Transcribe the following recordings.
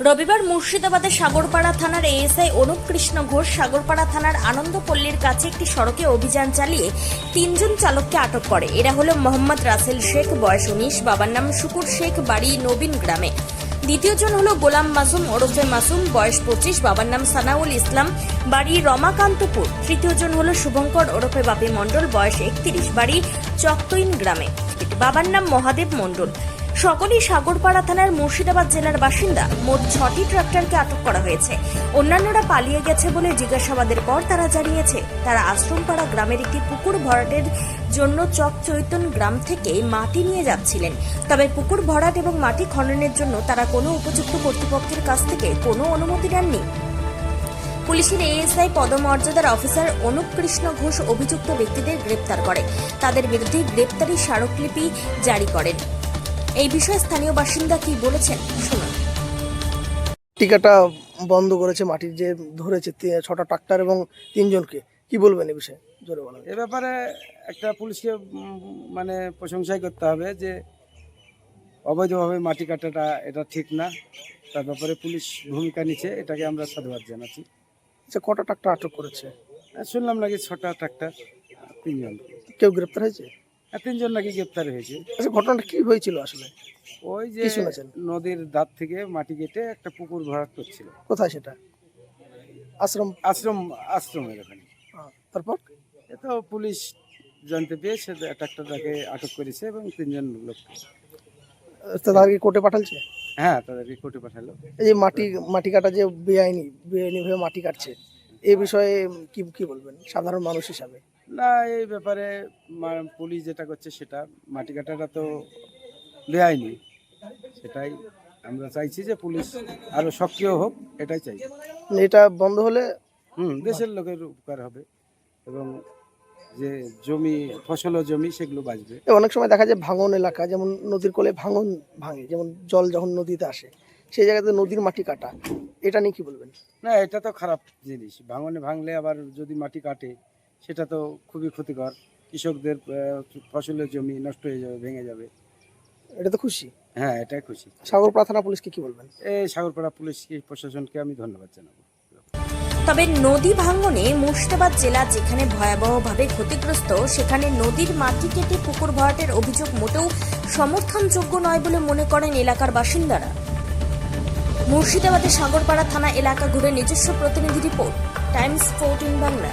রবিবার মুর্শিদাবাদে সাগরপাড়া থানার এএসআই অনুপ কৃষ্ণ ঘোষ সাগরপাড়া থানার আনন্দপল্লীর কাছে একটি সড়কে অভিযান চালিয়ে তিনজন চালককে আটক করে। এরা হলো মোহাম্মদ রাসেল শেখ, বয়স উনিশ, বাবার নাম শুকুর শেখ, বাড়ি নবীন গ্রামে। দ্বিতীয়জন হলো গোলাম মাসুম, ওরফে মাসুম, বয়স পঁচিশ, বাবার নাম সানাউল ইসলাম, বাড়ি রমাকান্তপুর। তৃতীয়জন হলো শুভঙ্কর, ওরফে বাপি মণ্ডল, বয়স একত্রিশ, বাড়ি চকতইন গ্রামে। বাবার নাম মহাদেব মণ্ডল। সকলেই সাগরপাড়া থানার মুর্শিদাবাদ জেলার বাসিন্দা। মোট ছটি ট্রাক্টরকে আটক করা হয়েছে। অন্যান্যরা পালিয়ে গেছে বলে জিজ্ঞাসাবাদের পর তারা জানিয়েছে, তারা আশ্রমপাড়া গ্রামের একটি পুকুর ভরাটের জন্য চক চৈতন গ্রাম থেকে মাটি নিয়ে যাচ্ছিলেন। তবে পুকুর ভরাট এবং মাটি খননের জন্য তারা কোনো উপযুক্ত কর্তৃপক্ষের কাছ থেকে কোনো অনুমতি নেননি। পুলিশের এএসআই পদমর্যাদার অফিসার অনুপ কৃষ্ণ ঘোষ অভিযুক্ত ব্যক্তিদের গ্রেপ্তার করে। তাদের বিরুদ্ধে গ্রেপ্তারি স্মারকলিপি জারি করেন। এই বিষয়ে স্থানীয় বাসিন্দা কি বলেছেন? শুনুন। টিকাটা বন্ধ করেছে মাটির যে ধরেছে ছটা ট্রাক্টর এবং তিনজনকে। কি বলবেন এ বিষয়ে? জোরে বলেন। এ ব্যাপারে একটা পুলিশকে মানে প্রশংসাই করতে হবে যে অবৈধভাবে মাটি কাটাটা এটা ঠিক না। তার ব্যাপারে পুলিশ ভূমিকা নিচ্ছে এটাকে আমরা সাধুবাদ জানাচ্ছি। আচ্ছা কটা ট্রাক্টর আটক করেছে? শুনলাম নাকি ছটা ট্রাক্টর তিনজন। কেউ গ্রেপ্তার হয়েছে? তিনজন নাকি গ্রেপ্তার হয়েছে। আচ্ছা ঘটনাটা কি হয়েছিল আসলে? ওই যে কি শুনেছেন? নদীর দাঁত থেকে মাটি কেটে একটা পুকুর ভরাট করছিল। কোথায় সেটা? আশ্রম? আশ্রম আশ্রমের ওখানে। আহ, তারপর? এ তো পুলিশ জানতে পেয়ে সে ট্রাক্টরটাকে আটক করেছে এবং তিনজন লোক। তাদেরকে কোর্টে পাঠালছে হ্যাঁ তাদেরকে কোর্টে পাঠালো। এই যে মাটি মাটি কাটা যে বেআইনি বেআইনি ভাবে মাটি কাটছে এই বিষয়ে কি কি বলবেন? সাধারণ মানুষ হিসাবে। না এই ব্যাপারে পুলিশ যেটা করছে সেটা মাটি কাটাটা তো বেআইনি। সেটাই আমরা চাইছি যে পুলিশ আরও সক্রিয় হোক এটাই চাই। এটা বন্ধ হলে? হুম দেশের লোকের উপকার হবে এবং যে জমি ফসল জমি সেগুলো বাঁচবে। অনেক সময় দেখা যায় ভাঙন এলাকা যেমন নদীর কোলে ভাঙন ভাঙে যেমন জল যখন নদীতে আসে সেই জায়গাতে নদীর মাটি কাটা এটা নিয়ে কি বলবেন? না এটা তো খারাপ জিনিস। ভাঙনে ভাঙলে আবার যদি মাটি কাটে সেটা তো খুবই ক্ষতিকর। কৃষকদের ফসলের জমি নষ্ট হয়ে যাবে ভেঙে যাবে। এটা তো খুশি? হ্যাঁ এটাই খুশি। সাগরপাড়া থানা পুলিশকে কি বলবেন? এই সাগরপাড়া পুলিশ প্রশাসনকে আমি ধন্যবাদ জানাব। তবে নদী ভাঙনে মুর্শিদাবাদ জেলা যেখানে ভয়াবহভাবে ক্ষতিগ্রস্ত সেখানে নদীর মাটি কেটে পুকুর ভরাটের অভিযোগ মোটেও সমর্থনযোগ্য নয় বলে মনে করেন এলাকার বাসিন্দারা। মুর্শিদাবাদের সাগরপাড়া থানা এলাকা ঘুরে নিজস্ব প্রতিনিধি রিপোর্ট টাইমস ফোরটিন বাংলা।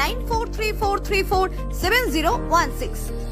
9434347016.